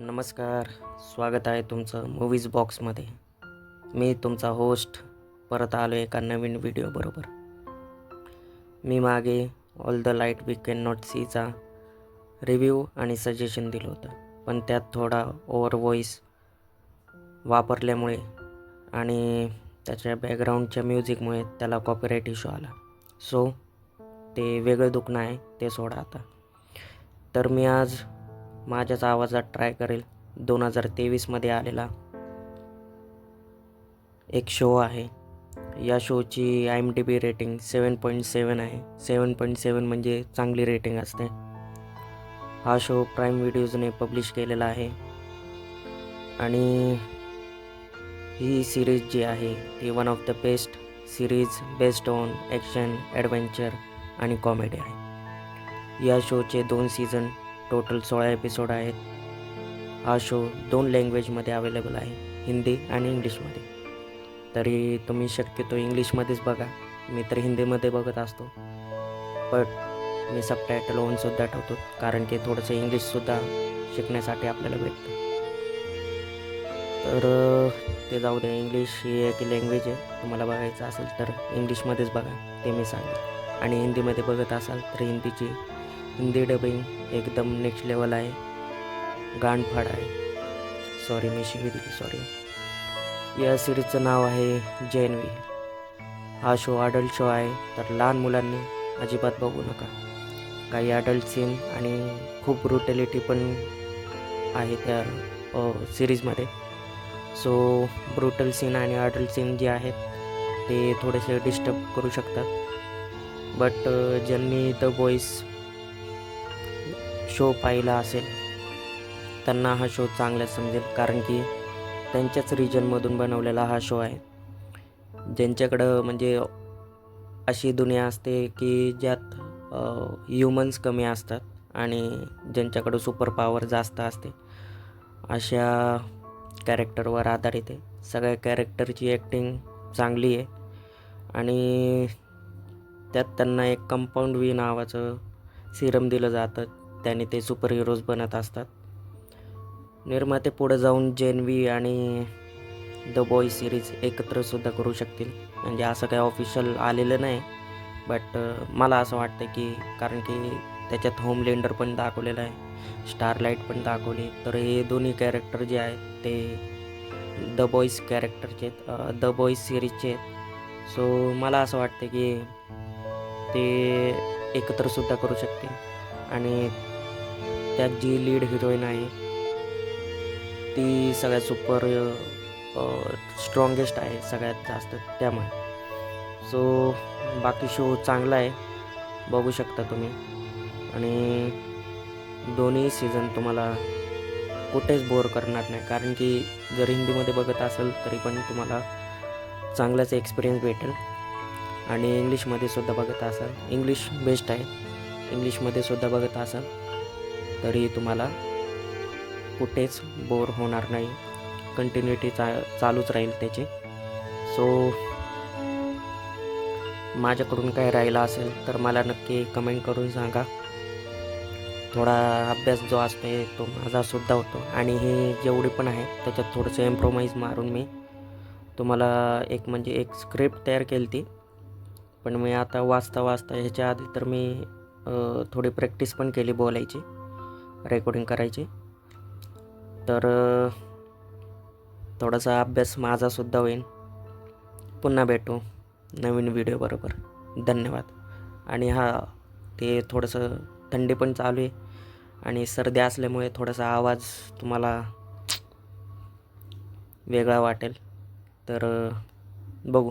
नमस्कार स्वागत आहे तुमचं मूवीज बॉक्समध्ये मी तुमचा होस्ट परत आलो एका नवीन व्हिडिओबरोबर मी मागे all the light we cannot not सीचा रिव्ह्यू आणि सजेशन दिलं होतं. पण त्यात थोडा ओवर व्हॉईस वापरल्यामुळे आणि त्याच्या बॅकग्राऊंडच्या म्युझिकमुळे त्याला कॉपीराईट इश्यू आला. सो ते वेगळं दुखणं आहे ते सोडा आता. तर मी आज माझ्याच आवाजात ट्राय करेल. दोन हजार तेवीसमध्ये आलेला एक शो आहे. या शोची I M D B rating seven point seven आहे. सेवन पॉईंट सेवन म्हणजे चांगली रेटिंग असते. हा शो प्राईम व्हिडिओजने पब्लिश केलेला आहे. आणि ही सिरीज जी आहे ती one of the best series based on action adventure आणि कॉमेडी आहे. या शोचे दोन सीझन टोटल सोळा एपिसोड आहेत. हा शो दोन लँग्वेजमध्ये अवेलेबल आहे हिंदी आणि इंग्लिशमध्ये तरी तुम्ही शक्यतो इंग्लिशमध्येच बघा. मी तर हिंदीमध्ये बघत असतो. बट मी सब टायटल ओनसुद्धा ठेवतो कारण की थोडंसं इंग्लिशसुद्धा शिकण्यासाठी आपल्याला भेटतं. तर ते जाऊ दे इंग्लिश ही एक लँग्वेज आहे. तुम्हाला बघायचं असेल तर इंग्लिशमध्येच बघा ते मी सांगेन. आणि हिंदीमध्ये बघत असाल तर हिंदीची हिंदी डबिंग एकदम नेक्स्ट लेवल आहे. गाणफाड आहे. सॉरी मी शिवी दिली सॉरी या सिरीजचं नाव आहे जैनवी हा शो अडल्ट शो आहे तर लहान मुलांनी अजिबात बघू नका. काही अडल्ट सीन आणि खूप ब्रुटॅलिटी पण आहे त्या सिरीजमध्ये सो ब्रुटल सीन आणि अडल्ट सीन जे आहेत ते थोडेसे डिस्टर्ब करू शकतात. बट ज्यांनी द बॉईस शो पाहिला असेल. त्यांना हा शो चांगला समजेल कारण की त्यांच्याच रिजनमधून बनवलेला हा शो आहे. ज्यांच्याकडं म्हणजे अशी दुनिया असते की ज्यात ह्युमन्स कमी असतात आणि ज्यांच्याकडं सुपर पॉवर जास्त असते अशा कॅरेक्टरवर आधारित आहे. सगळ्या कॅरेक्टरची ॲक्टिंग चांगली आहे. आणि त्यात त्यांना एक कंपाऊंड वी नावाचं सिरम दिलं जातं. त्याने ते सुपर हिरोज बनत असतात. निर्माते पुढे जाऊन जेनवी आणि द बॉय सिरीज एकत्रसुद्धा करू शकतील. म्हणजे असं काही ऑफिशियल आलेलं नाही बट मला असं वाटतं की कारण की त्याच्यात होमलेंडर पण दाखवलेलं आहे स्टारलाईट पण दाखवली. तर हे दोन्ही कॅरेक्टर जे आहेत ते द बॉईज कॅरेक्टरचे आहेत द बॉईज सिरीजचे आहेत. सो मला असं वाटतं की ते एकत्रसुद्धा करू शकतील. आणि त्यात जी लीड हिरोईन आहे ती सगळ्यात सुपर स्ट्रॉंगेस्ट आहे सगळ्यात जास्त त्यामुळे. सो बाकी शो चांगला आहे बघू शकता तुम्ही. आणि दोन्ही सीझन तुम्हाला कुठेच बोर करणार नाही कारण की जर हिंदीमध्ये बघत असेल तरी पण तुम्हाला चांगलाच एक्सपिरियन्स भेटेल. आणि इंग्लिशमध्ये सुद्धा बघत असाल इंग्लिश बेस्ट आहे. इंग्लिशमध्ये सुद्धा बघत असाल तरी तुम्हाला कुठेच बोर होणार नाही. कंटिन्युटी चा चालूच राहील त्याची. सो माझ्याकडून काय राहिलं असेल तर मला नक्की कमेंट करून सांगा. थोडा अभ्यास जो असतो तो माझा सुद्धा होतो. आणि हे जेवढे पण आहे त्याच्यात थोडंसं इम्प्रोमाइज मारून मी तुम्हाला एक म्हणजे एक स्क्रिप्ट तयार केली ती पण मी आता वाचता वाचता ह्याच्या आधी तर मी थोडी प्रॅक्टिस पण केली बोलायची. रेकॉर्डिंग करायची. तर थोडासा अभ्यास माझासुद्धा होईल पुन्हा भेटू नवीन व्हिडिओबरोबर धन्यवाद. आणि हा ते थोडंसं थंडी पण चालू आहे आणि सर्दी असल्यामुळे थोडासा आवाज तुम्हाला वेगळा वाटेल. तर बघू.